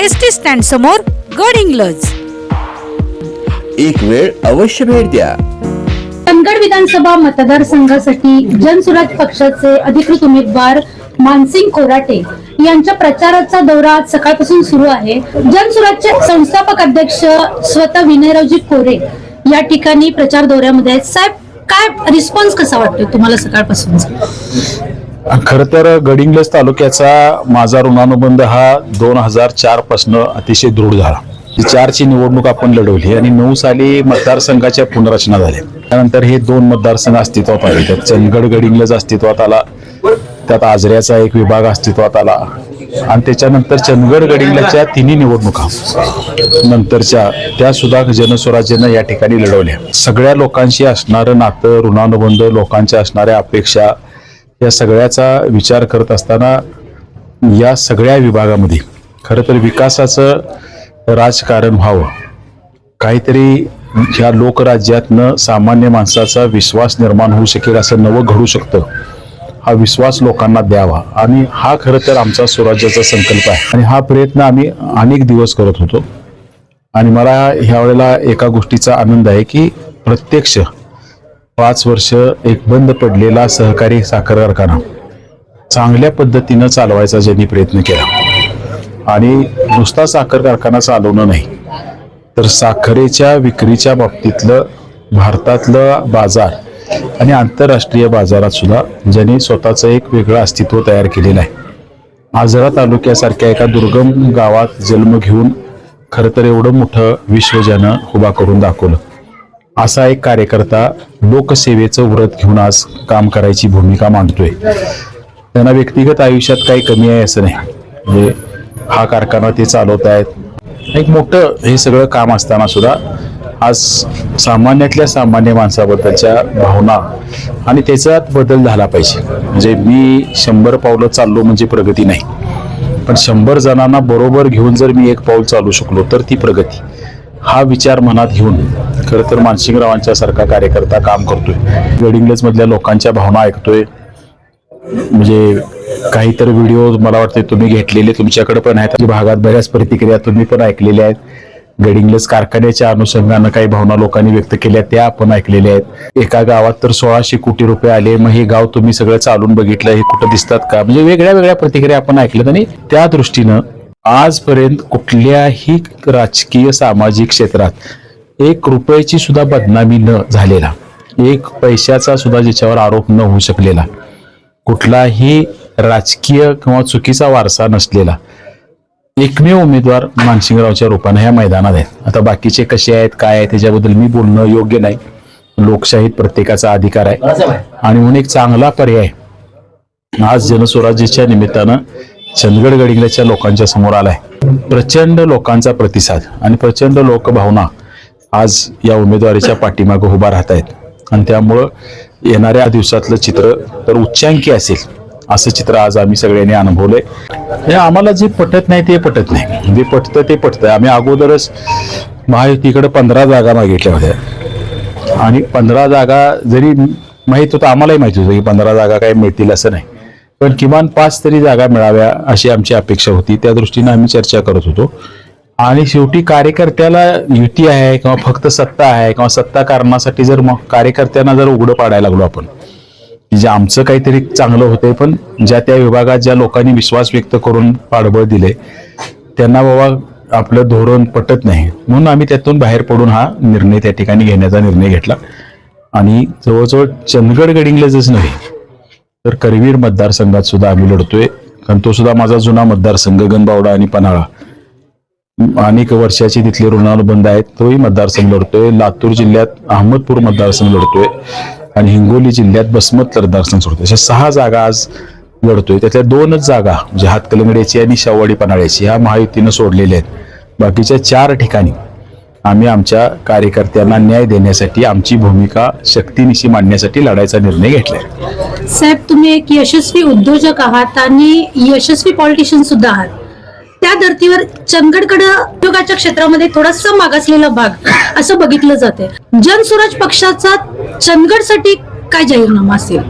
S T stand समोर गड इंग्लज. एक वेळ अवश्य भेट द्या. चंदगड विधानसभा मतदारसंघासाठी जनसुराज पक्षाचे अधिकृत उमेदवार मानसिंग कोराटे यांच्या प्रचाराचा दौरा आज सकाळपासून सुरू आहे. जनसुराजचे संस्थापक अध्यक्ष स्वतः. विनयरावजी कोरे या ठिकाणी प्रचार दौऱ्यामध्ये आहेत. साहेब काय रिस्पॉन्स कसा वाटतोय तुम्हाला सकाळपासून खर तर गडिंग्लज तालुक्याचा माझा ऋणानुबंध हा दोन हजार चारपासनं अतिशय दृढ झाला. चारची निवडणूक आपण लढवली आणि नऊ साली मतदारसंघाच्या पुनर्रचना झाल्या. त्यानंतर हे दोन मतदारसंघ अस्तित्वात आले. त्यात चंदगड गडिंग्लज अस्तित्वात आला त्यात आजऱ्याचा एक विभाग अस्तित्वात आला आणि त्याच्यानंतर चंदगड गडिंग्लजच्या तिन्ही निवडणुका नंतरच्या त्या सुद्धा जनस्वराज्यानं या ठिकाणी लढवल्या. सगळ्या लोकांशी असणारं नातं ऋणानुबंध लोकांच्या असणाऱ्या अपेक्षा या सगळ्याचा विचार करत असताना या सगळ्या विभागामध्ये खरं तर विकासाचं राजकारण व्हावं. काहीतरी ह्या लोकराज्यातनं सामान्य माणसाचा विश्वास निर्माण होऊ शकेल असं नवं घडू शकतं. हा विश्वास लोकांना द्यावा. आणि हा खरं तर आमचा स्वराज्याचा संकल्प आहे. आणि हा प्रयत्न आम्ही अनेक दिवस करत होतो. आणि मला ह्या वेळेला एका गोष्टीचा आनंद आहे की प्रत्यक्ष पाच वर्ष एक बंद पडलेला सहकारी साखर कारखाना चांगल्या पद्धतीनं चालवायचा ज्यांनी प्रयत्न केला. आणि नुसता साखर कारखाना चालवणं नाही तर साखरेच्या विक्रीच्या बाबतीतलं भारतातलं बाजार आणि आंतरराष्ट्रीय बाजारात सुद्धा ज्यांनी स्वतःचं एक वेगळं अस्तित्व तयार केलेलं आहे. आजरा तालुक्यासारख्या एका दुर्गम गावात जन्म घेऊन खरं तर एवढं मोठं विश्व ज्यानं उभा करून दाखवलं. असा एक कार्यकर्ता लोकसेवेचं व्रत घेऊन आज काम करायची भूमिका मांडतोय. त्यांना व्यक्तिगत आयुष्यात काही कमी आहे असं नाही. म्हणजे हा कारखाना ते चालवत आहेत. एक मोठं हे सगळं काम असताना सुद्धा आज सामान्यातल्या सामान्य माणसाबद्दलच्या भावना आणि त्याच्यात बदल झाला पाहिजे. म्हणजे मी शंभर पावलं चाललो म्हणजे प्रगती नाही. पण शंभर जणांना बरोबर घेऊन जर मी एक पाऊल चालू शकलो तर ती प्रगती. हा विचार मनात घेऊन खरं तर मानसिंगरावांच्या सारखा कार्यकर्ता काम करतोय. गडिंग्लज मधल्या लोकांच्या भावना ऐकतोय. म्हणजे काही तर व्हिडिओ मला वाटते तुम्ही घेतलेले तुमच्याकडे पण आहेत. भागात बऱ्याच प्रतिक्रिया तुम्ही पण ऐकलेल्या आहेत. गडिंग्लज कारखान्याच्या अनुषंगानं काही भावना लोकांनी व्यक्त केल्या त्या आपण ऐकलेल्या आहेत. एका गावात तर सोळाशे कोटी रुपये आले मग हे गाव तुम्ही सगळं चालून बघितलं हे कुठं दिसतात का? म्हणजे वेगळ्या वेगळ्या प्रतिक्रिया आपण ऐकल्यात आणि त्या दृष्टीनं आजपर्यंत कुठल्याही राजकीय सामाजिक क्षेत्रात एक रुपयाची सुद्धा बदनामी न झालेला एक पैशाचा सुद्धा ज्याच्यावर आरोप न होऊ शकलेला कुठलाही राजकीय किंवा चुकीचा वारसा नसलेला एकमेव उमेदवार मानसिंगरावच्या रूपाने ह्या मैदानात आहेत. आता बाकीचे कसे आहेत काय आहेत त्याच्याबद्दल मी बोलणं योग्य नाही. लोकशाहीत प्रत्येकाचा अधिकार आहे. आणि म्हणून एक चांगला पर्याय आज जनस्वराज्याच्या निमित्तानं चंदगड गडिंगल्याच्या लोकांच्या समोर आलाय. प्रचंड लोकांचा प्रतिसाद आणि प्रचंड लोकभावना आज या उमेदवारीच्या पाठीमागे उभा राहत आहेत आणि त्यामुळं येणाऱ्या दिवसातलं चित्र तर उच्चांकी असेल असं चित्र आज आम्ही सगळ्यांनी अनुभवलंय. हे आम्हाला जे पटत नाही ते पटत नाही. जे पटतं ते पटतं आम्ही अगोदरच महायुतीकडे पंधरा जागा मागितल्या होत्या. आणि पंधरा जागा जरी माहीत होतं आम्हालाही माहिती होतं की पंधरा जागा काही मिळतील असं नाही. पण किमान पाच तरी जागा मिळाव्या अशी आमची अपेक्षा होती. त्या दृष्टीनं आम्ही चर्चा करत होतो. आणि शेवटी कार्यकर्त्याला युती आहे किंवा फक्त सत्ता आहे किंवा सत्ता कारणासाठी जर मग कार्यकर्त्यांना जर उघडं पाडायला लागलो आपण जे आमचं काहीतरी चांगलं होतंय पण ज्या त्या विभागात ज्या लोकांनी विश्वास व्यक्त करून पाठबळ दिले त्यांना बाबा आपलं धोरण पटत नाही. म्हणून आम्ही त्यातून बाहेर पडून हा निर्णय त्या ठिकाणी घेण्याचा निर्णय घेतला. आणि जवळजवळ चंदगड गडिंग्लजच नव्हे तर करवीर मतदारसंघात सुद्धा आम्ही लढतोय. कारण तो सुद्धा माझा जुना मतदारसंघ गणबावडा आणि पन्हाळा. अनेक वर्षाची तिथले ऋणानुबंध आहेत. तोही मतदारसंघ लढतोय. लातूर जिल्ह्यात अहमदपूर मतदारसंघ लढतोय आणि हिंगोली जिल्ह्यात बसमत मतदारसंघ सोडतोय अशा सहा जागा आज लढतोय. त्यातल्या दोनच जागा म्हणजे हातकलंगड्याची आणि शाहवाडी पन्हाळ्याची ह्या महायुतीनं सोडलेल्या आहेत. बाकीच्या चार ठिकाणी आम्ही आमच्या कार्यकर्त्यांना न्याय देण्यासाठी आमची भूमिका शक्तीनिशी मांडण्यासाठी लढायचा निर्णय घेतलाय. साहेब तुम्ही एक यशस्वी उद्योजक आहात आणि यशस्वी पॉलिटिशियन सुद्धा आहात. या धर्तीवर चंदगडकडे उद्योगाच्या क्षेत्रामध्ये थोडासा मागासलेला भाग असं बघितलं जाते जनसुराज पक्षाचा चंदगडसाठी काय जाहीरनामा असेल?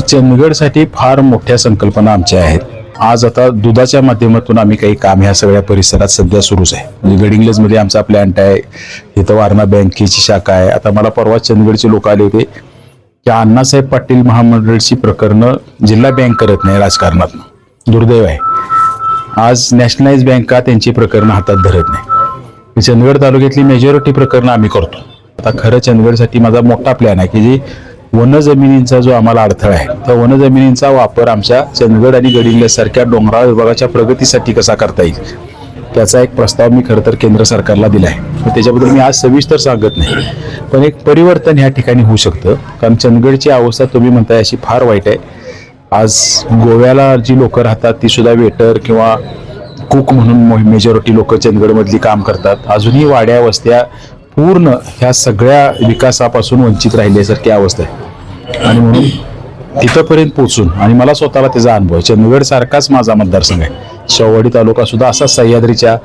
चंदगडसाठी फार मोठ्या संकल्पना आमच्या आहेत. आज आता दुधाच्या माध्यमातून आम्ही काही काम ह्या सगळ्या परिसरात सध्या सुरूच आहे. म्हणजे गडिंग्लजमध्ये आमचा प्लॅन्ट आहे. इथं वारणा बँकेची शाखा आहे. आता मला परवा चंदगडचे लोक आले होते की अण्णासाहेब पाटील महामंडळची प्रकरणं जिल्हा बँक करत नाही राजकारणात दुर्दैव आहे. आज नॅशनलाइज बँका त्यांची प्रकरणं हातात धरत नाही? चंदगड तालुक्यातली मेजॉरिटी प्रकरणं आम्ही करतो. आता खरं चंदगडसाठी माझा मोठा प्लॅन आहे की जी वन जमिनींचा जो आम्हाला अडथळा आहे त्या वन जमिनींचा वापर आमच्या चंदगड आणि गडिंग्लजसारख्या डोंगराळ विभागाच्या प्रगतीसाठी कसा करता येईल? त्याचा एक प्रस्ताव मी खरं तर केंद्र सरकारला दिला आहे त्याच्याबद्दल मी आज सविस्तर सांगत नाही. पण एक परिवर्तन ह्या ठिकाणी होऊ शकतं. कारण चंदगडची अवस्था तुम्ही म्हणताय अशी फार वाईट आहे. आज गोव्याला जी लोकं राहतात ती सुद्धा वेटर किंवा कुक म्हणून मेजॉरिटी लोक चंदगडमधली काम करतात. अजूनही वाड्या वस्त्या पूर्ण ह्या सगळ्या विकासापासून वंचित राहिल्यासारखी अवस्था आहे. आणि म्हणून तिथंपर्यंत पोचून आणि मला स्वतःला त्याचा अनुभव आहे. चंदगडसारखाच माझा मतदारसंघ आहे. शेववाडी तालुका सुद्धा असा सह्याद्रीच्या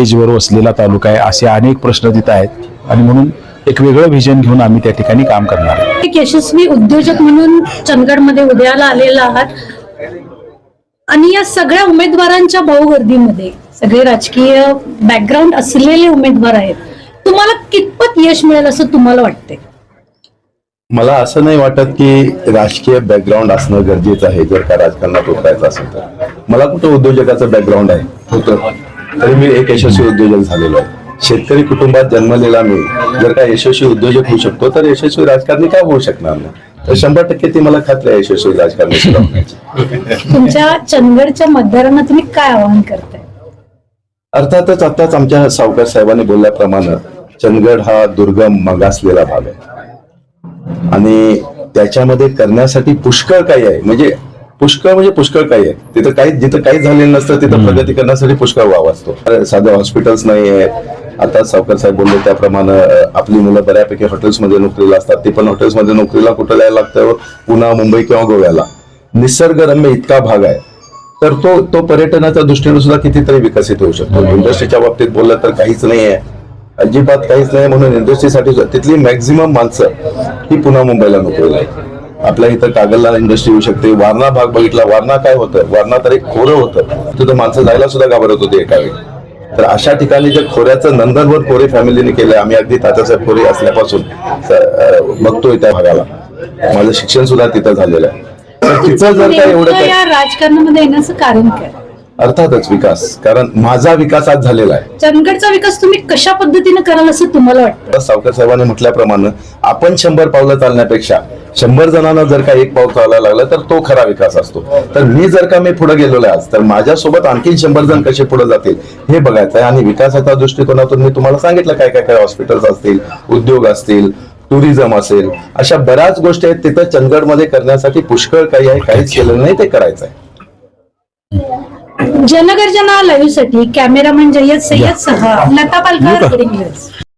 एजवर वसलेला तालुका आहे असे अनेक प्रश्न तिथं आहेत. आणि म्हणून एक वेगळं व्हिजन घेऊन आम्ही त्या ठिकाणी काम करणार आहे एक यशस्वी उद्योजक म्हणून चंदगडमध्ये उदयाला आलेला आहात. आणि या सगळ्या उमेदवारांच्या बहुगर्दीमध्ये सगळे राजकीय बॅकग्राऊंड असलेले उमेदवार आहेत. तुम्हाला कितपत यश मिळेल असं तुम्हाला वाटते मला असं नाही वाटत की राजकीय बॅकग्राऊंड असणं गरजेचं आहे जर का राजकारणात उतरायचं असेल तर. मला कुठं उद्योजकाचं बॅकग्राऊंड आहे? होतं. तरी मी एक यशस्वी उद्योजक झालेलो आहे. शेतकरी कुटुंबात जन्मलेला मी जर का यशस्वी उद्योजक होऊ शकतो तर यशस्वी राजकारणी काय होऊ शकणार नाही? तर शंभर टक्के ती मला खात्री आहे यशस्वी राजकारणी. तुमच्या चंदगडच्या मतदारांना तुम्ही काय आवाहन करताय? अर्थातच आताच आमच्या सावकार साहेबांनी बोलल्याप्रमाणे चंदगड हा दुर्गम मागासलेला भाग आहे. आणि त्याच्यामध्ये करण्यासाठी पुष्कळ काही आहे. म्हणजे पुष्कळ म्हणजे पुष्कळ काही आहे. तिथं काही जिथं काही झालेलं नसतं तिथं प्रगती करण्यासाठी पुष्कळ वाव असतो. साधे हॉस्पिटल्स नाही आहेत आता सावकार साहेब बोलले त्याप्रमाणे आपली मुलं बऱ्यापैकी हॉटेल्समध्ये नोकरीला असतात. ती पण हॉटेल्समध्ये नोकरीला कुठं जायला लागतं? पुन्हा मुंबई किंवा गोव्याला. निसर्गरम्य इतका भाग आहे. तर तो तो पर्यटनाच्या दृष्टीने सुद्धा कितीतरी विकसित होऊ शकतो. इंडस्ट्रीच्या बाबतीत बोललं तर काहीच नाही आहे. अजिबात काहीच नाही म्हणून इंडस्ट्रीसाठी तिथली मॅक्झिमम माणसं ही पुन्हा मुंबईला नोकरीला आहे आपल्या इथं कागलला इंडस्ट्री येऊ शकते. वारणा भाग बघितला. वारणा काय होतं? वारणा तर एक खोरं होतं. तिथं माणसं जायला सुद्धा घाबरत होती एका वेळी. तर अशा ठिकाणी जे खोऱ्याचं नंदनवर खोरे फॅमिलीने केलंय आम्ही अगदी तात्यासाहेब खोरे असल्यापासून बघतोय त्या भागाला. माझं शिक्षण सुद्धा तिथं झालेलं आहे. तिचं जर काय एवढं राजकारणामध्ये येण्याचं कारण काय? अर्थातच विकास. कारण माझा विकास आज झालेला आहे. चंदगडचा विकास तुम्ही कशा पद्धतीने कराल असं तुम्हाला वाटतं? सावकर साहेबांनी म्हटल्याप्रमाणे आपण शंभर पावलं चालण्यापेक्षा शंभर जणांना जर का एक पाऊल चालायला लागलं तर तो खरा विकास असतो. तर मी जर का मी पुढे गेलेलो आहे आज तर माझ्यासोबत आणखीन शंभर जण कसे पुढे जातील हे बघायचं आहे. आणि विकासाच्या दृष्टिकोनातून मी तुम्हाला सांगितलं काय काय काय हॉस्पिटल्स असतील उद्योग असतील टुरिझम असेल अशा बऱ्याच गोष्टी आहेत. तिथं चंदगडमध्ये करण्यासाठी पुष्कळ काही आहे. काहीच केलेलं नाही ते करायचं आहे. जनगर्जना लाईव्हसाठी कॅमेरामॅन जय्यद सय्यद सह लता पालकर